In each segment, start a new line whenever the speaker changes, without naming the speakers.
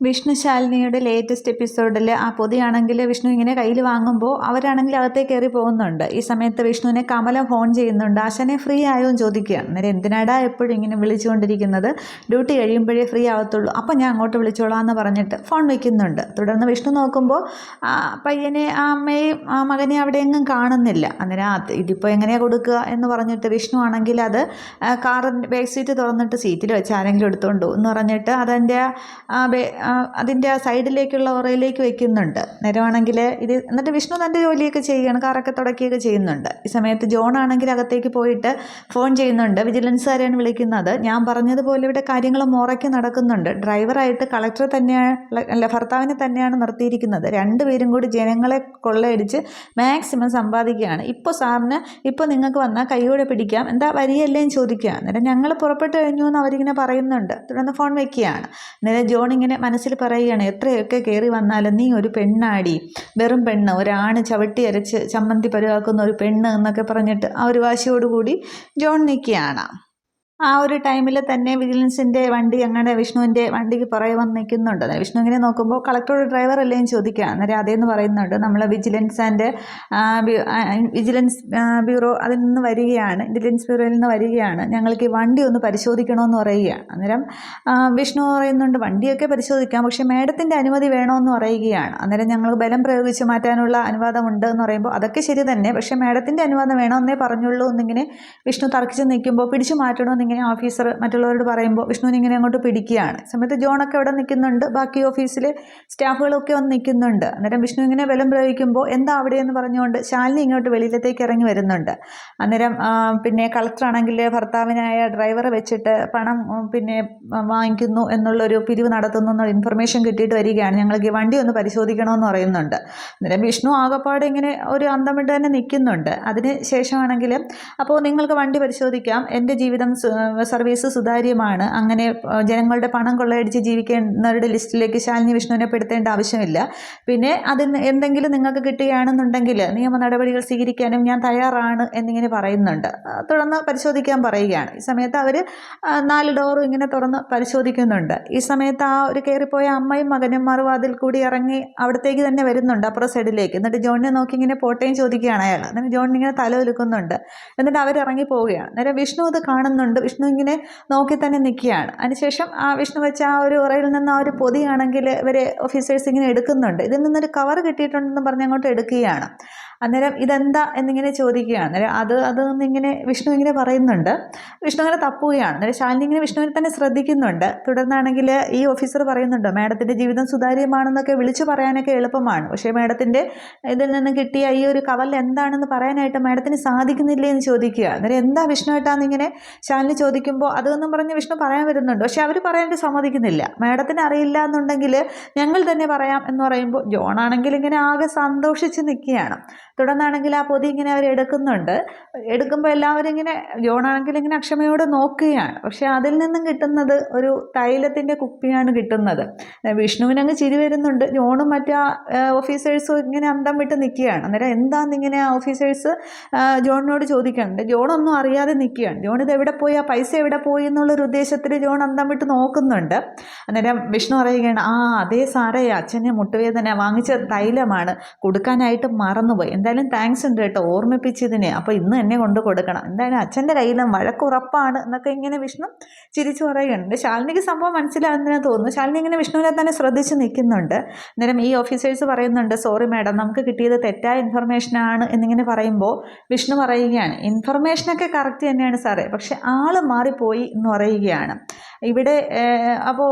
Vishnu ശാലിനിയുടെ latest എപ്പിസോഡിൽ ആ പൊതിയാണെങ്കിൽ വിഷ്ണു ഇങ്ങനെ കയ്യിൽ വാങ്ങുമ്പോൾ അവരാണെങ്കിൽ അകത്തേക്ക് കയറി പോകുന്നുണ്ട്. ഈ സമയത്ത് വിഷ്ണുവിനെ കമല ഫോൺ ചെയ്യുന്നുണ്ട്. ആശാനെ ഫ്രീ ആയോ എന്ന് ചോദിക്കുകയാണ്. നേരെ എന്തിനാടാ എപ്പോഴും ഇങ്ങനെ വിളിച്ചുകൊണ്ടിരിക്കുന്നത്? ഡ്യൂട്ടി കഴിയുമ്പോഴേ ഫ്രീ ആവത്തുള്ളൂ. അപ്പം ഞാൻ അങ്ങോട്ട് വിളിച്ചോളാം എന്ന് പറഞ്ഞിട്ട് ഫോൺ വയ്ക്കുന്നുണ്ട് തുടർന്ന് വിഷ്ണു നോക്കുമ്പോൾ ആ പയ്യനെ ആ അമ്മയും ആ മകനെ അവിടെ എങ്ങും കാണുന്നില്ല. അന്നേരം ഇതിപ്പോൾ എങ്ങനെയാണ് കൊടുക്കുക എന്ന് പറഞ്ഞിട്ട് വിഷ്ണു ആണെങ്കിൽ അത് കാറിന്റെ ബാക്ക് സീറ്റ് തുറന്നിട്ട് സീറ്റിൽ വെച്ച് ആരെങ്കിലും എടുത്തുകൊണ്ട് എന്ന് പറഞ്ഞിട്ട് അതെന്റെ അതിന്റെ ആ സൈഡിലേക്കുള്ള ഉറയിലേക്ക് വെക്കുന്നുണ്ട്. നേരമാണെങ്കിൽ ഇത് എന്നിട്ട് വിഷ്ണു തന്റെ ജോലിയൊക്കെ ചെയ്യുകയാണ് കാറൊക്കെ തുടക്കിയൊക്കെ ചെയ്യുന്നുണ്ട്. ഈ സമയത്ത് ജോൺ ആണെങ്കിൽ അകത്തേക്ക് പോയിട്ട് ഫോൺ ചെയ്യുന്നുണ്ട്. വിജിലൻസുകാരെയാണ് വിളിക്കുന്നത്? ഞാൻ പറഞ്ഞതുപോലെ ഇവിടെ കാര്യങ്ങൾ മുറയ്ക്ക് നടക്കുന്നുണ്ട്. ഡ്രൈവറായിട്ട് കളക്ടർ തന്നെയാണ് അല്ല ഭർത്താവിനെ തന്നെയാണ് നിർത്തിയിരിക്കുന്നത്. രണ്ടുപേരും കൂടി ജനങ്ങളെ കൊള്ളയടിച്ച് മാക്സിമം സമ്പാദിക്കുകയാണ്. ഇപ്പോൾ സാറിന് ഇപ്പോൾ നിങ്ങൾക്ക് വന്നാൽ കൈയോടെ പിടിക്കാം. എന്താ വരികയല്ലേന്ന് ചോദിക്കുക. അന്നേരം ഞങ്ങൾ പുറപ്പെട്ട് കഴിഞ്ഞു എന്ന് അവരിങ്ങനെ പറയുന്നുണ്ട്. തുടർന്ന് ഫോൺ വയ്ക്കുകയാണ് അന്നേരം ജോൺ ഇങ്ങനെ പറയുകയാണ് എത്രയൊക്കെ കയറി വന്നാലും നീ ഒരു പെണ്ണാടി. വെറും പെണ്ണ്. ഒരാണ് ചവിട്ടി അരച്ച് ചമ്മന്തി പരുവാക്കുന്ന ഒരു പെണ്ണ് എന്നൊക്കെ പറഞ്ഞിട്ട് ആ ഒരു വാശിയോടുകൂടി ജോൺ നിൽക്കുകയാണ്. ആ ഒരു ടൈമിൽ തന്നെ വിജിലൻസിന്റെ വണ്ടി അങ്ങനെ വിഷ്ണുവിന്റെ വണ്ടിക്ക് പുറകെ വന്ന് നിൽക്കുന്നുണ്ട്. വിഷ്ണു ഇങ്ങനെ നോക്കുമ്പോൾ കളക്ടറുടെ ഡ്രൈവർ അല്ലേ എന്ന് ചോദിക്കുക അന്നേരം അതേന്ന് പറയുന്നുണ്ട്. നമ്മൾ വിജിലൻസ് ആൻഡ് വിജിലൻസ് ബ്യൂറോ അതിൽ നിന്ന് വരികയാണ്. ഇന്റലിജൻസ് ബ്യൂറോയിൽ നിന്ന് വരികയാണ്. ഞങ്ങൾക്ക് ഈ വണ്ടി ഒന്ന് പരിശോധിക്കണമെന്ന് പറയുകയാണ്. അന്നേരം വിഷ്ണു പറയുന്നുണ്ട് വണ്ടിയൊക്കെ പരിശോധിക്കാം. പക്ഷേ മേഡത്തിന്റെ അനുമതി വേണമെന്ന് പറയുകയാണ്. അന്നേരം ഞങ്ങൾ ബലം പ്രയോഗിച്ച് മാറ്റാനുള്ള അനുവാദമുണ്ട് എന്ന് പറയുമ്പോൾ അതൊക്കെ ശരി തന്നെ. പക്ഷേ മേഡത്തിന്റെ അനുവാദം വേണമെന്നേ പറഞ്ഞുള്ളൂ എന്നിങ്ങനെ വിഷ്ണു തർക്കിച്ച് നിൽക്കുമ്പോൾ പിടിച്ചു മാറ്റണമെന്ന് ഇങ്ങനെ ഓഫീസർ മറ്റുള്ളവരോട് പറയുമ്പോൾ വിഷ്ണുവിനെ ഇങ്ങനെ അങ്ങോട്ട് പിടിക്കുകയാണ്. സമയത്ത് ജോണൊക്കെ അവിടെ നിൽക്കുന്നുണ്ട്. ബാക്കി ഓഫീസിൽ സ്റ്റാഫുകളൊക്കെ വന്ന് നിൽക്കുന്നുണ്ട്. അന്നേരം വിഷ്ണു ഇങ്ങനെ ബലം പ്രയോഗിക്കുമ്പോൾ എന്താ അവിടെ എന്ന് പറഞ്ഞുകൊണ്ട് ശാലിനി ഇങ്ങോട്ട് വെളിയിലത്തേക്ക് ഇറങ്ങി വരുന്നുണ്ട്. അന്നേരം പിന്നെ കളക്ടറാണെങ്കിൽ ഭർത്താവിനായ ഡ്രൈവറെ വെച്ചിട്ട് പണം പിന്നെ വാങ്ങിക്കുന്നു എന്നുള്ളൊരു പിരിവ് നടത്തുന്നു എന്നുള്ള ഇൻഫർമേഷൻ കിട്ടിയിട്ട് വരികയാണ്. ഞങ്ങൾക്ക് വണ്ടി ഒന്ന് പരിശോധിക്കണമെന്ന് പറയുന്നുണ്ട്. അന്നേരം വിഷ്ണു ആകപ്പാടെ ഇങ്ങനെ ഒരു അന്തമിട്ട് തന്നെ നിൽക്കുന്നുണ്ട്. അതിന് ശേഷമാണെങ്കിൽ അപ്പോൾ നിങ്ങൾക്ക് വണ്ടി പരിശോധിക്കാം. എന്റെ ജീവിതം സർവീസ് സുതാര്യമാണ്. അങ്ങനെ ജനങ്ങളുടെ പണം കൊള്ളയടിച്ച് ജീവിക്കുന്നവരുടെ ലിസ്റ്റിലേക്ക് ശാലിനി വിഷ്ണുവിനെ പെടുത്തേണ്ട ആവശ്യമില്ല. പിന്നെ അതിന് എന്തെങ്കിലും നിങ്ങൾക്ക് കിട്ടുകയാണെന്നുണ്ടെങ്കിൽ നിയമ നടപടികൾ സ്വീകരിക്കാനും ഞാൻ തയ്യാറാണ് എന്നിങ്ങനെ പറയുന്നുണ്ട്. തുടർന്ന് പരിശോധിക്കാൻ പറയുകയാണ്. ഈ സമയത്ത് അവർ നാല് ഡോറും ഇങ്ങനെ തുറന്ന് പരിശോധിക്കുന്നുണ്ട്. ഈ സമയത്ത് ആ ഒരു കയറിപ്പോയ അമ്മയും മകനും മറുവാതിൽ കൂടി ഇറങ്ങി അവിടത്തേക്ക് തന്നെ വരുന്നുണ്ട് അപ്പുറം സൈഡിലേക്ക്. എന്നിട്ട് ജോണിനെ നോക്കി ഇങ്ങനെ പോട്ടയും ചോദിക്കുകയാണ് അയാൾ എന്നിട്ട് ജോണിനിങ്ങനെ തല ഒലുക്കുന്നുണ്ട് എന്നിട്ട് അവരിറങ്ങി പോവുകയാണ്. നേരെ വിഷ്ണു അത് കാണുന്നുണ്ട്. വിഷ്ണു ഇങ്ങനെ നോക്കി തന്നെ നിൽക്കുകയാണ്. അതിനുശേഷം ആ വിഷ്ണു വെച്ച ആ ഒരു ഉറയിൽ നിന്ന് ആ ഒരു പൊതിയാണെങ്കിൽ ഇവർ ഓഫീസേഴ്സ് ഇങ്ങനെ എടുക്കുന്നുണ്ട്. ഇതിൽ നിന്നൊരു കവർ കിട്ടിയിട്ടുണ്ടെന്ന് പറഞ്ഞ് അങ്ങോട്ട് എടുക്കുകയാണ്. അന്നേരം ഇതെന്താ എന്നിങ്ങനെ ചോദിക്കുകയാണ്. അന്നേരം അത് അത് ഇങ്ങനെ വിഷ്ണു ഇങ്ങനെ പറയുന്നുണ്ട്. വിഷ്ണു അങ്ങനെ തപ്പുകയാണ്. അന്നേരം ശാലിനി ഇങ്ങനെ വിഷ്ണുവിനെ തന്നെ ശ്രദ്ധിക്കുന്നുണ്ട്. തുടർന്നാണെങ്കിൽ ഈ ഓഫീസർ പറയുന്നുണ്ട് മാഡത്തിന്റെ ജീവിതം സുതാര്യമാണെന്നൊക്കെ വിളിച്ചു പറയാനൊക്കെ എളുപ്പമാണ്. പക്ഷേ മാഡത്തിന്റെ ഇതിൽ നിന്ന് കിട്ടിയ ഈ ഒരു കവൽ എന്താണെന്ന് പറയാനായിട്ട് മാഡത്തിന് സാധിക്കുന്നില്ലേ എന്ന് ചോദിക്കുക. അന്നേരം എന്താ വിഷ്ണുവായിട്ടാന്ന് ഇങ്ങനെ ശാലിനി ചോദിക്കുമ്പോൾ അതെന്നും പറഞ്ഞ് വിഷ്ണു പറയാൻ വരുന്നുണ്ട്. പക്ഷേ അവർ പറയാനായിട്ട് സമ്മതിക്കുന്നില്ല. മാഡത്തിന് അറിയില്ല എന്നുണ്ടെങ്കിൽ ഞങ്ങൾ തന്നെ പറയാം എന്ന് പറയുമ്പോൾ ജോണാണെങ്കിൽ ഇങ്ങനെ ആകെ സന്തോഷിച്ച് നിൽക്കുകയാണ്. തുടർന്നാണെങ്കിൽ ആ പൊതി ഇങ്ങനെ അവർ എടുക്കുന്നുണ്ട്. എടുക്കുമ്പോൾ എല്ലാവരും ഇങ്ങനെ ജോണാണെങ്കിൽ ഇങ്ങനെ അക്ഷമയോട് നോക്കുകയാണ്. പക്ഷെ അതിൽ നിന്നും കിട്ടുന്നത് ഒരു തൈലത്തിന്റെ കുപ്പിയാണ് കിട്ടുന്നത്. വിഷ്ണുവിനങ്ങ് ചിരി വരുന്നുണ്ട്. ജോണും മറ്റു ഓഫീസേഴ്സും ഇങ്ങനെ അന്തം വിട്ട് നിൽക്കുകയാണ്. അന്നേരം എന്താണെന്നിങ്ങനെ ആ ഓഫീസേഴ്സ് ജോണിനോട് ചോദിക്കുന്നുണ്ട് ജോണൊന്നും അറിയാതെ നിൽക്കുകയാണ്. ജോൺ ഇത് എവിടെ പോയി? ആ പൈസ എവിടെ പോയി എന്നുള്ളൊരു ഉദ്ദേശത്തിൽ ജോൺ അന്തം വിട്ട് നോക്കുന്നുണ്ട്. അന്നേരം വിഷ്ണു പറയുകയാണ് ആ അതേ സാറേ അച്ഛനെ മുട്ടുവേദന. വാങ്ങിച്ച തൈലമാണ്. കൊടുക്കാനായിട്ട് മറന്നുപോയി. എന്തായാലും താങ്ക്സ് ഉണ്ട് കേട്ടോ ഓർമ്മിപ്പിച്ചതിന്. അപ്പോൾ ഇന്ന് എന്നെ കൊണ്ട് കൊടുക്കണം. എന്തായാലും അച്ഛന്റെ കയ്യിലും വഴക്കുറപ്പാണ് എന്നൊക്കെ ഇങ്ങനെ വിഷ്ണു ചിരിച്ചു പറയുന്നുണ്ട്. ശാലിനിക്ക് സംഭവം മനസ്സിലാകുന്നതിന് തോന്നുന്നു. ശാലിനി ഇങ്ങനെ വിഷ്ണുവിനെ തന്നെ ശ്രദ്ധിച്ച് നിൽക്കുന്നുണ്ട്. അന്നേരം ഈ ഓഫീസേഴ്സ് പറയുന്നുണ്ട് സോറി മാഡം നമുക്ക് കിട്ടിയത് തെറ്റായ ഇൻഫർമേഷനാണ് എന്നിങ്ങനെ പറയുമ്പോൾ വിഷ്ണു പറയുകയാണ്. ഇൻഫർമേഷനൊക്കെ കറക്റ്റ് തന്നെയാണ് സാറേ പക്ഷെ ആൾ മാറിപ്പോയി എന്ന് പറയുകയാണ്. ഇവിടെ അപ്പോൾ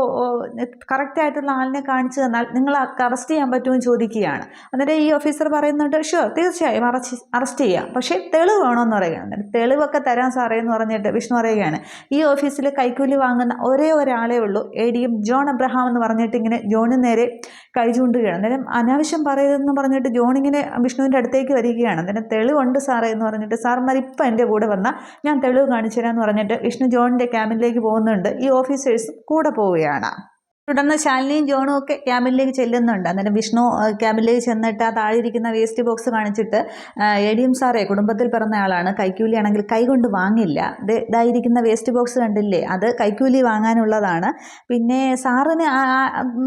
കറക്റ്റായിട്ടുള്ള ആളിനെ കാണിച്ചു തന്നാൽ നിങ്ങൾ അറസ്റ്റ് ചെയ്യാൻ പറ്റുമെന്ന് ചോദിക്കുകയാണ്. അന്നേരം ഈ ഓഫീസർ പറയുന്നുണ്ട് ഷുവർ തീർച്ചയായും അറസ്റ്റ് അറസ്റ്റ് ചെയ്യാം. പക്ഷേ തെളിവ് വേണമെന്ന് പറയുകയാണ്. തെളിവൊക്കെ തരാൻ സാറേ എന്ന് പറഞ്ഞിട്ട് വിഷ്ണു പറയുകയാണ്. ഈ ഓഫീസിൽ കൈക്കൂലി വാങ്ങുന്ന ഒരേ ഒരാളേ ഉള്ളൂ. A D M John Abraham എന്ന് പറഞ്ഞിട്ട് ഇങ്ങനെ ജോണിന് നേരെ കൈ ചൂണ്ടുകയാണ്. അന്നേരം അനാവശ്യം പറയരുതെന്ന് പറഞ്ഞിട്ട് ജോൺ ഇങ്ങനെ വിഷ്ണുവിന്റെ അടുത്തേക്ക് വരികയാണ്. അന്നേരം തെളിവുണ്ട് സാറേ എന്ന് പറഞ്ഞിട്ട് സാർമാർ ഇപ്പം എന്റെ കൂടെ വന്നാൽ ഞാൻ തെളിവ് കാണിച്ചു തരാമെന്ന് പറഞ്ഞിട്ട് വിഷ്ണു ജോണിന്റെ ക്യാബിനിലേക്ക് പോകുന്നുണ്ട്. ഈ ഓഫീസേഴ്സ് കൂടെ പോവുകയാണ്. തുടർന്ന് ശാലിനിയും ജോണും ഒക്കെ ക്യാബിനിലേക്ക് ചെല്ലുന്നുണ്ട്. അന്നേരം വിഷ്ണു ക്യാബിനിലേക്ക് ചെന്നിട്ട് ആ താഴെ ഇരിക്കുന്ന വേസ്റ്റ് ബോക്സ് കാണിച്ചിട്ട് എ ഡി എം സാറേ കുടുംബത്തിൽ പിറന്ന ആളാണ്. കൈക്കൂലി ആണെങ്കിൽ കൈകൊണ്ട് വാങ്ങില്ല. ഇത് ഇതായിരിക്കുന്ന വേസ്റ്റ് ബോക്സ് കണ്ടില്ലേ? അത് കൈക്കൂലി വാങ്ങാനുള്ളതാണ്. പിന്നെ സാറിന്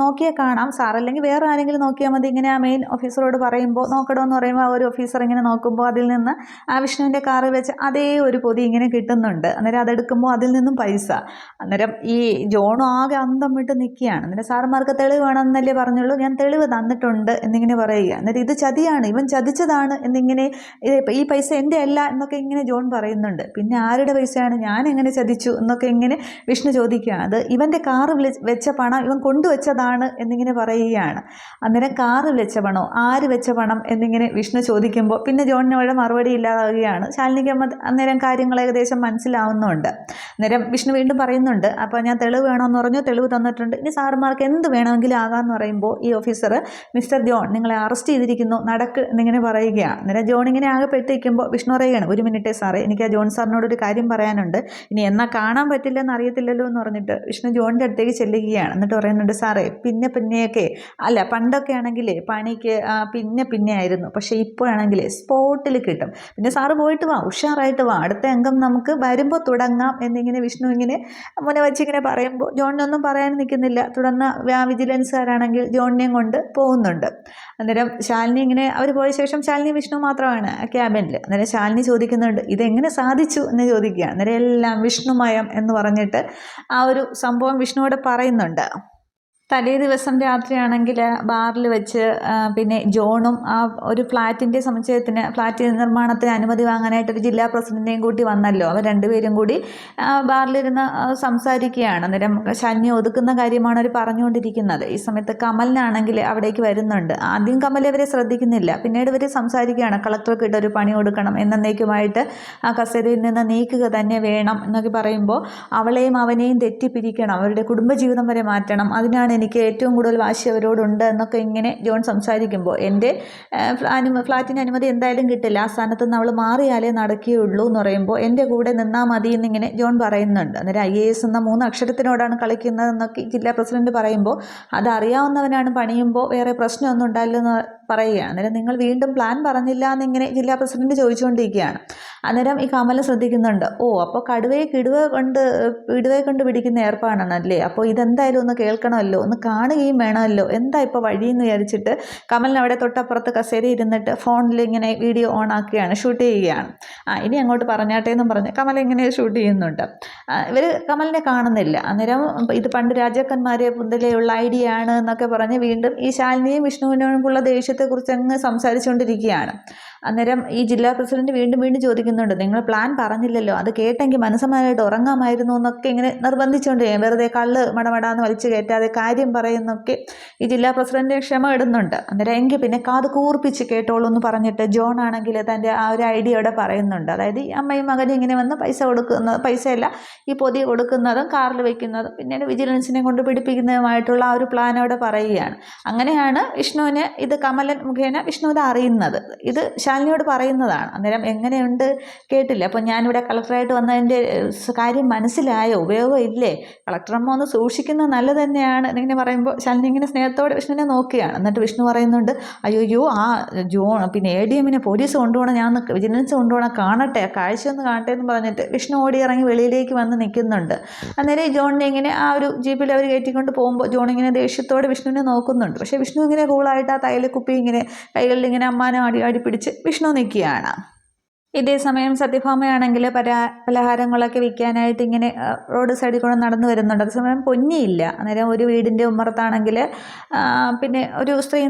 നോക്കിയാൽ കാണാം. സാറല്ലെങ്കിൽ വേറെ ആരെങ്കിലും നോക്കിയാൽ മതി. ഇങ്ങനെ ആ മെയിൻ ഓഫീസറോട് പറയുമ്പോൾ നോക്കണമെന്ന് പറയുമ്പോൾ ആ ഒരു ഓഫീസർ ഇങ്ങനെ നോക്കുമ്പോൾ അതിൽ നിന്ന് ആ വിഷ്ണുവിന്റെ കാറ് വെച്ച് അതേ ഒരു പൊതി ഇങ്ങനെ കിട്ടുന്നുണ്ട്. അന്നേരം അതെടുക്കുമ്പോൾ അതിൽ നിന്നും പൈസ. അന്നേരം ഈ ജോണും ആകെ അന്തം വിട്ട് നിൽക്കുകയാണ് എന്നിട്ട് സാറന്മാർക്ക് തെളിവ് വേണമെന്നല്ലേ പറഞ്ഞുള്ളൂ. ഞാൻ തെളിവ് തന്നിട്ടുണ്ട് എന്നിങ്ങനെ പറയുക. എന്നിട്ട് ഇത് ചതിയാണ്. ഇവൻ ചതിച്ചതാണ് എന്നിങ്ങനെ ഈ പൈസ എന്റെ അല്ല എന്നൊക്കെ ഇങ്ങനെ ജോൺ പറയുന്നുണ്ട്. പിന്നെ ആരുടെ പൈസയാണ്? ഞാൻ എങ്ങനെ ചതിച്ചു എന്നൊക്കെ ഇങ്ങനെ വിഷ്ണു ചോദിക്കുകയാണ്. അത് ഇവന്റെ കാറ് വെച്ച പണം ഇവൻ കൊണ്ടുവച്ചതാണ് എന്നിങ്ങനെ പറയുകയാണ്. അന്നേരം കാറ് വെച്ച പണോ? ആര് വെച്ച പണം? എന്നിങ്ങനെ വിഷ്ണു ചോദിക്കുമ്പോൾ പിന്നെ ജോണിനോട് മറുപടി ഇല്ലാതാവുകയാണ്. ശാലിനിക്ക് അന്നേരം കാര്യങ്ങൾ ഏകദേശം മനസ്സിലാവുന്നുണ്ട്. അന്നേരം വിഷ്ണു വീണ്ടും പറയുന്നുണ്ട്. അപ്പോൾ ഞാൻ തെളിവ് വേണമെന്ന് പറഞ്ഞു. തെളിവ് തന്നിട്ടുണ്ട്. ഇനി സാറുമാർക്ക് എന്ത് വേണമെങ്കിലും ആകാമെന്ന് പറയുമ്പോൾ ഈ ഓഫീസർ മിസ്റ്റർ ജോൺ നിങ്ങളെ അറസ്റ്റ് ചെയ്തിരിക്കുന്നു നടക്ക് എന്നിങ്ങനെ പറയുകയാണ്. അന്നേരം ജോൺ ഇങ്ങനെ ആകെ പെട്ടിരിക്കുമ്പോൾ വിഷ്ണു പറയുകയാണ് ഒരു മിനിറ്റേ സാറേ എനിക്ക് ആ ജോൺ സാറിനോട് ഒരു കാര്യം പറയാനുണ്ട്. ഇനി എന്നാൽ കാണാൻ പറ്റില്ലെന്ന് അറിയത്തില്ലല്ലോ എന്ന് പറഞ്ഞിട്ട് വിഷ്ണു ജോണിന്റെ അടുത്തേക്ക് ചെല്ലുകയാണ്. എന്നിട്ട് പറയുന്നുണ്ട് സാറേ പിന്നെ പിന്നെയൊക്കെ. അല്ല പണ്ടൊക്കെ ആണെങ്കിലേ പണിക്ക് പിന്നെ പിന്നെ ആയിരുന്നു. പക്ഷേ ഇപ്പോഴാണെങ്കിൽ സ്പോട്ടിൽ കിട്ടും. പിന്നെ സാറ് പോയിട്ട് വാ ഉഷാറായിട്ട് വാ. അടുത്ത അംഗം നമുക്ക് വരുമ്പോൾ തുടങ്ങാം എന്നിങ്ങനെ വിഷ്ണു ഇങ്ങനെ മുന വെച്ചിങ്ങനെ പറയുമ്പോൾ ജോണിനൊന്നും പറയാൻ നിൽക്കുന്നില്ല. തുടർന്ന് വിജിലൻസുകാരാണെങ്കിൽ ജോണിനെയും കൊണ്ട് പോകുന്നുണ്ട്. അന്നേരം ശാലിനി ഇങ്ങനെ അവർ പോയ ശേഷം ശാലിനി വിഷ്ണു മാത്രമാണ് ക്യാബിനിൽ അന്നേരം ശാലിനി ചോദിക്കുന്നുണ്ട് ഇതെങ്ങനെ സാധിച്ചു? എന്ന് ചോദിക്കുക. അന്നേരം എല്ലാം വിഷ്ണുമയം എന്ന് പറഞ്ഞിട്ട് ആ ഒരു സംഭവം വിഷ്ണുവോട് പറയുന്നുണ്ട്. തലേ ദിവസം രാത്രിയാണെങ്കിൽ ബാറിൽ വെച്ച് പിന്നെ ജോണും ആ ഒരു ഫ്ലാറ്റിന്റെ സമുച്ചയത്തിന് ഫ്ലാറ്റ് നിർമ്മാണത്തിന് അനുമതി വാങ്ങാനായിട്ട് ഒരു ജില്ലാ പ്രസിഡന്റിനെയും കൂട്ടി വന്നല്ലോ. അവർ രണ്ടുപേരും കൂടി ബാറിലിരുന്ന് സംസാരിക്കുകയാണ്. അന്നേരം ശല്യം ഒതുക്കുന്ന കാര്യമാണ് അവർ പറഞ്ഞുകൊണ്ടിരിക്കുന്നത്. ഈ സമയത്ത് കമലിനാണെങ്കിൽ അവിടേക്ക് വരുന്നുണ്ട്. ആദ്യം കമൽ അവരെ ശ്രദ്ധിക്കുന്നില്ല. പിന്നീട് ഇവർ സംസാരിക്കുകയാണ്. കളക്ടർക്ക് ഒരു പണി കൊടുക്കണം. എന്നേക്കുമായിട്ട് ആ കസേരയിൽ നിന്ന് നീക്കുക തന്നെ വേണം എന്നൊക്കെ പറയുമ്പോൾ അവളെയും അവനെയും തെറ്റിപ്പിരിക്കണം. അവരുടെ കുടുംബജീവിതം വരെ മാറ്റണം. അതിനാണ് എനിക്ക് ഏറ്റവും കൂടുതൽ വാശി അവരോടുണ്ട് എന്നൊക്കെ ഇങ്ങനെ ജോൺ സംസാരിക്കുമ്പോൾ എന്റെ അനു ഫ്ലാറ്റിന് അനുമതി എന്തായാലും കിട്ടില്ല. ആ സ്ഥാനത്ത് നിന്ന് അവൾ മാറിയാലേ നടക്കുകയുള്ളൂ എന്ന് പറയുമ്പോൾ എന്റെ കൂടെ നിന്നാൽ മതി എന്നിങ്ങനെ ജോൺ പറയുന്നുണ്ട്. അന്നേരം ഐ എ എസ് എന്ന മൂന്ന് അക്ഷരത്തിനോടാണ് കളിക്കുന്നതെന്നൊക്കെ ജില്ലാ പ്രസിഡന്റ് പറയുമ്പോൾ അതറിയാവുന്നവനാണ് പണിയുമ്പോൾ വേറെ പ്രശ്നമൊന്നും ഉണ്ടായില്ലെന്ന് പറയുകയാണ്. അന്നേരം നിങ്ങൾ വീണ്ടും പ്ലാൻ പറഞ്ഞില്ല എന്നിങ്ങനെ ജില്ലാ പ്രസിഡന്റ് ചോദിച്ചുകൊണ്ടിരിക്കുകയാണ്. അന്നേരം ഈ കമല ശ്രദ്ധിക്കുന്നുണ്ട് ഓ അപ്പോൾ കടുവയെ കിടുവ കൊണ്ട് കിടുവയെ കൊണ്ട് പിടിക്കുന്ന ഏർപ്പാടാണല്ലേ? അപ്പോൾ ഇതെന്തായാലും ഒന്ന് കേൾക്കണമല്ലോ ഒന്ന് കാണുകയും വേണമല്ലോ. എന്താ ഇപ്പോൾ വഴിയെന്ന് വിചാരിച്ചിട്ട് കമലിന് അവിടെ തൊട്ടപ്പുറത്ത് കസേര ഇരുന്നിട്ട് ഫോണിൽ ഇങ്ങനെ വീഡിയോ ഓൺ ആക്കുകയാണ് ഷൂട്ട് ചെയ്യുകയാണ്. ആ ഇനി അങ്ങോട്ട് പറഞ്ഞാട്ടെ എന്നും പറഞ്ഞ് കമൽ ഇങ്ങനെ ഷൂട്ട് ചെയ്യുന്നുണ്ട്. ഇവർ കമലിനെ കാണുന്നില്ല. അന്നേരം ഇത് പണ്ട് രാജാക്കന്മാരെ മുതലെയുള്ള ഐഡിയ ആണ് എന്നൊക്കെ പറഞ്ഞ് വീണ്ടും ഈ ശാലിനിയും വിഷ്ണുവിനോടുള്ള ദേഷ്യത്തെക്കുറിച്ച് അങ്ങ് സംസാരിച്ചുകൊണ്ടിരിക്കുകയാണ്. അന്നേരം ഈ ജില്ലാ പ്രസിഡന്റ് വീണ്ടും വീണ്ടും ചോദിക്കുന്നുണ്ട് നിങ്ങൾ പ്ലാൻ പറഞ്ഞില്ലല്ലോ അത് കേട്ടെങ്കിൽ മനസ്സമായിട്ട് ഉറങ്ങാമായിരുന്നു എന്നൊക്കെ ഇങ്ങനെ നിർബന്ധിച്ചുകൊണ്ട് വെറുതെ കള്ള് മടമടാന്ന് വലിച്ചു കയറ്റാതെ കാര്യം പറയുന്നൊക്കെ ഈ ജില്ലാ പ്രസിഡന്റ് ക്ഷമ ഇടുന്നുണ്ട് അന്നേരം എങ്കിൽ പിന്നെ കാത് കൂർപ്പിച്ച് കേട്ടോളൂ എന്ന് പറഞ്ഞിട്ട് ജോൺ ആണെങ്കിൽ തന്റെ ആ ഒരു ഐഡിയ ഇവിടെ പറയുന്നുണ്ട്. അതായത് അമ്മയും മകനും ഇങ്ങനെ വന്ന് പൈസ കൊടുക്കുന്ന പൈസയല്ല ഈ പൊതി കൊടുക്കുന്നതും കാറിൽ വയ്ക്കുന്നതും പിന്നീട് വിജിലൻസിനെ കൊണ്ട് പിടിപ്പിക്കുന്നതുമായിട്ടുള്ള ആ ഒരു പ്ലാൻ അവിടെ പറയുകയാണ്. അങ്ങനെയാണ് വിഷ്ണുവിനെ ഇത് കമലൻ മുഖേന വിഷ്ണു ഇത് അറിയുന്നത്. ഇത് ശാലിനിയോട് പറയുന്നതാണ്. അന്നേരം എങ്ങനെയുണ്ട്? കേട്ടില്ല? അപ്പോൾ ഞാനിവിടെ കളക്ടറായിട്ട് വന്നതിന്റെ കാര്യം മനസ്സിലായോ? ഉപയോഗം ഇല്ലേ? കളക്ടറമ്മ ഒന്ന് സൂക്ഷിക്കുന്നത് നല്ലത് തന്നെയാണ്. എന്നിങ്ങനെ പറയുമ്പോൾ ശാലിനി ഇങ്ങനെ സ്നേഹത്തോടെ വിഷ്ണുവിനെ നോക്കുകയാണ്. എന്നിട്ട് വിഷ്ണു പറയുന്നുണ്ട് അയ്യോയ്യോ ആ ജോ പിന്നെ എ ഡി എമ്മിനെ പോലീസ് കൊണ്ടുപോകണം. ഞാൻ വിജിലൻസ് കൊണ്ടുപോകണം. കാണട്ടെ കാഴ്ച ഒന്ന് കാണട്ടെ എന്ന് പറഞ്ഞിട്ട് വിഷ്ണു ഓടി ഇറങ്ങി വെളിയിലേക്ക് വന്ന് നിൽക്കുന്നുണ്ട്. അന്നേരം ഈ ജോണിനെ ഇങ്ങനെ ആ ഒരു ജീപ്പിൽ അവർ കയറ്റിക്കൊണ്ട് പോകുമ്പോൾ ജോൺ ഇങ്ങനെ ദേഷ്യത്തോടെ വിഷ്ണുവിനെ നോക്കുന്നുണ്ട്. പക്ഷേ വിഷ്ണു ഇങ്ങനെ കൂളായിട്ട് ആ തൈലക്കുപ്പി ഇങ്ങനെ കൈകളിൽ ഇങ്ങനെ അമ്മാനെ ആടി ആടി പിടിച്ച് വിഷ്ണു നിൽക്കുകയാണ് ഇതേ സമയം സത്യഭാമയാണെങ്കിൽ പരാ പലഹാരങ്ങളൊക്കെ വിൽക്കാനായിട്ട് ഇങ്ങനെ റോഡ് സൈഡിൽ കൂടെ നടന്നു വരുന്നുണ്ട്. അതേസമയം പൊന്നിയില്ല. അന്നേരം ഒരു വീടിന്റെ ഉമ്മറത്താണെങ്കിൽ പിന്നെ ഒരു സ്ത്രീ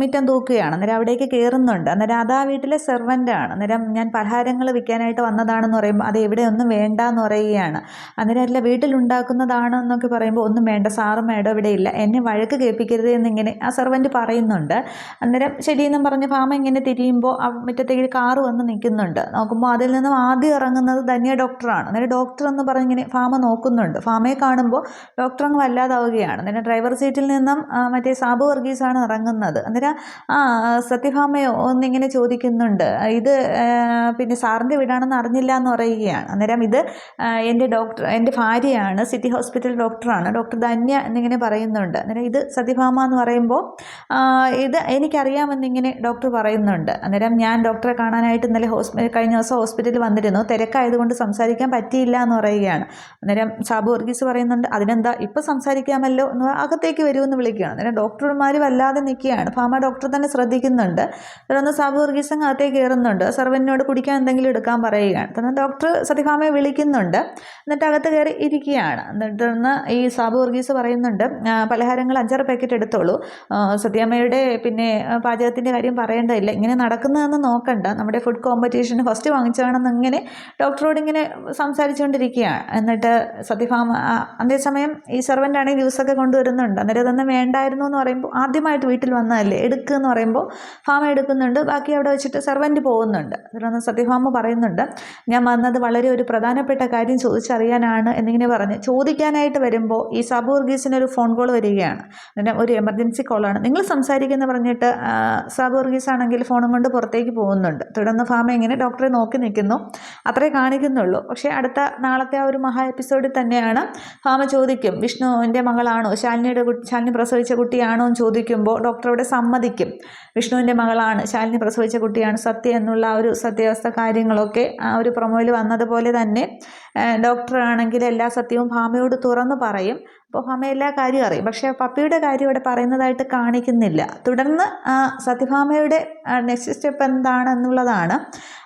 മിറ്റം തൂക്കുകയാണ്. അന്നേരം അവിടേക്ക് കയറുന്നുണ്ട് അന്നേരം അത് ആ വീട്ടിലെ സെർവന്റാണ് അന്നേരം ഞാൻ പലഹാരങ്ങൾ വിൽക്കാനായിട്ട് വന്നതാണെന്ന് പറയുമ്പോൾ അത് എവിടെയൊന്നും വേണ്ട എന്ന് പറയുകയാണ്. അന്നേരം അല്ല വീട്ടിലുണ്ടാക്കുന്നതാണ് എന്നൊക്കെ പറയുമ്പോൾ ഒന്നും വേണ്ട സാറും മേഡം ഇവിടെ ഇല്ല. എന്നെ വഴക്ക് കേൾപ്പിക്കരുത് എന്നിങ്ങനെ ആ സെർവന്റ് പറയുന്നുണ്ട്. അന്നേരം ശരിയെന്നും പറഞ്ഞ് ഭാമ ഇങ്ങനെ തിരിയുമ്പോൾ ആ മുറ്റത്തേക്ക് കാറ് വന്ന് നിൽക്കുന്നുണ്ട്. നോക്കുമ്പോൾ അതിൽ നിന്നും ആദ്യം ഇറങ്ങുന്നത് ധന്യ ഡോക്ടറാണ്. അന്നേരം ഡോക്ടർ എന്ന് പറഞ്ഞ് ഇങ്ങനെ ഫാമ നോക്കുന്നുണ്ട്. ഫാമയെ കാണുമ്പോൾ ഡോക്ടർ അങ്ങ് വല്ലാതാവുകയാണ്. അന്നേരം ഡ്രൈവർ സീറ്റിൽ നിന്നും മറ്റേ സാബു വർഗീസാണ് ഇറങ്ങുന്നത്. അന്നേരം ആ സത്യഭാമയോ ഒന്നിങ്ങനെ ചോദിക്കുന്നുണ്ട്. ഇത് പിന്നെ സാറിന്റെ വീടാണെന്ന് അറിഞ്ഞില്ല എന്ന് പറയുകയാണ്. അന്നേരം ഇത് എന്റെ ഡോക്ടർ എന്റെ ഭാര്യയാണ് സിറ്റി ഹോസ്പിറ്റൽ ഡോക്ടറാണ്. ഡോക്ടർ ധന്യ എന്നിങ്ങനെ പറയുന്നുണ്ട്. അന്നേരം ഇത് സത്യഭാമ എന്ന് പറയുമ്പോൾ ഇത് എനിക്കറിയാമെന്നിങ്ങനെ ഡോക്ടർ പറയുന്നുണ്ട്. അന്നേരം ഞാൻ ഡോക്ടറെ കാണാനായിട്ട് ഇന്നലെ ഹോസ്പിറ്റൽ കഴിഞ്ഞ ദിവസം ഹോസ്പിറ്റലിൽ വന്നിരുന്നു. തിരക്കായതുകൊണ്ട് സംസാരിക്കാൻ പറ്റിയില്ല എന്ന് പറയുകയാണ്. അന്നേരം സാബു വർഗീസ് പറയുന്നുണ്ട് അതിനെന്താ ഇപ്പം സംസാരിക്കാമല്ലോ എന്ന് അകത്തേക്ക് വരുമെന്ന് വിളിക്കുകയാണ്. അന്നേരം ഡോക്ടർമാർ വല്ലാതെ നിൽക്കുകയാണ്. ഫാമ ഡോക്ടർ തന്നെ ശ്രദ്ധിക്കുന്നുണ്ട്. തുടർന്ന് സാബു വർഗീസ് അകത്തേക്ക് കയറുന്നുണ്ട്. സർവനോട് കുടിക്കാൻ എന്തെങ്കിലും എടുക്കാൻ പറയുകയാണ്. തുടർന്ന് ഡോക്ടർ സത്യഭാമയെ വിളിക്കുന്നുണ്ട്. എന്നിട്ട് അകത്ത് കയറി ഇരിക്കുകയാണ്. തുടർന്ന് ഈ സാബു വർഗീസ് പറയുന്നുണ്ട് പലഹാരങ്ങൾ അഞ്ചാറ് പാക്കറ്റ് എടുത്തോളൂ. സത്യാമ്മയുടെ പിന്നെ പാചകത്തിന്റെ കാര്യം പറയേണ്ടതില്ല. ഇങ്ങനെ നടക്കുന്നതെന്ന് നോക്കണ്ട. നമ്മുടെ ഫുഡ് കോമ്പറ്റീഷന് ഫസ്റ്റ് വാങ്ങിച്ചതാണെന്ന് ഇങ്ങനെ ഡോക്ടറോട് ഇങ്ങനെ സംസാരിച്ചുകൊണ്ടിരിക്കുകയാണ് എന്നിട്ട് സത്യഭാമ അതേസമയം ഈ സെർവന്റ് ആണെങ്കിൽ ജ്യൂസൊക്കെ കൊണ്ടുവരുന്നുണ്ട്. അന്നേരം ഇതൊന്നും വേണ്ടായിരുന്നു എന്ന് പറയുമ്പോൾ ആദ്യമായിട്ട് വീട്ടിൽ വന്നതല്ലേ എടുക്കുക എന്ന് പറയുമ്പോൾ ഫാമ എടുക്കുന്നുണ്ട്. ബാക്കി അവിടെ വെച്ചിട്ട് സെർവന്റ് പോകുന്നുണ്ട്. അതിലൊന്ന് സത്യഭാമ പറയുന്നുണ്ട് ഞാൻ വന്നത് വളരെ ഒരു പ്രധാനപ്പെട്ട കാര്യം ചോദിച്ചറിയാനാണ് എന്നിങ്ങനെ പറഞ്ഞ് ചോദിക്കാനായിട്ട് വരുമ്പോൾ ഈ സബു വർഗീസിനൊരു ഫോൺ കോൾ വരികയാണ്. ഒരു എമർജൻസി കോളാണ്. നിങ്ങൾ സംസാരിക്കുന്ന പറഞ്ഞിട്ട് സാബു വർഗീസ് ആണെങ്കിൽ ഫോണും കൊണ്ട് പുറത്തേക്ക് പോകുന്നുണ്ട്. തുടർന്ന് ഫാമ ഇങ്ങനെ ഡോക്ടറെ നോക്കി നിൽക്കുന്നു. അത്രേ കാണിക്കുന്നുള്ളൂ. പക്ഷേ അടുത്ത നാളത്തെ ആ ഒരു മഹാ എപ്പിസോഡിൽ തന്നെയാണ് ഫാമ ചോദിക്കും വിഷ്ണുവിന്റെ മകളാണോ? ശാലിനിയുടെ ശാലിനി പ്രസവിച്ച കുട്ടിയാണോ? എന്ന് ചോദിക്കുമ്പോൾ ഡോക്ടർ അവിടെ സമ്മതിക്കും. വിഷ്ണുവിന്റെ മകളാണ്. ശാലിനി പ്രസവിച്ച കുട്ടിയാണ് സത്യം എന്നുള്ള ആ ഒരു സത്യാവസ്ഥ കാര്യങ്ങളൊക്കെ ആ ഒരു പ്രൊമോയിൽ വന്നതുപോലെ തന്നെ ഡോക്ടറാണെങ്കിൽ എല്ലാ സത്യവും ഭാമയോട് തുറന്നു പറയും. അപ്പോൾ ഭാമ എല്ലാ കാര്യവും അറിയും. പക്ഷേ പപ്പിയുടെ കാര്യം ഇവിടെ പറയുന്നതായിട്ട് കാണിക്കുന്നില്ല. തുടർന്ന് സത്യഭാമയുടെ നെക്സ്റ്റ് സ്റ്റെപ്പ് എന്താണെന്നുള്ളതാണ്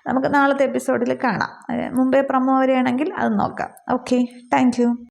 നമുക്ക് നാളത്തെ എപ്പിസോഡിൽ കാണാം. മുമ്പേ പ്രമോ വരികയാണെങ്കിൽ അത് നോക്കാം. Okay thank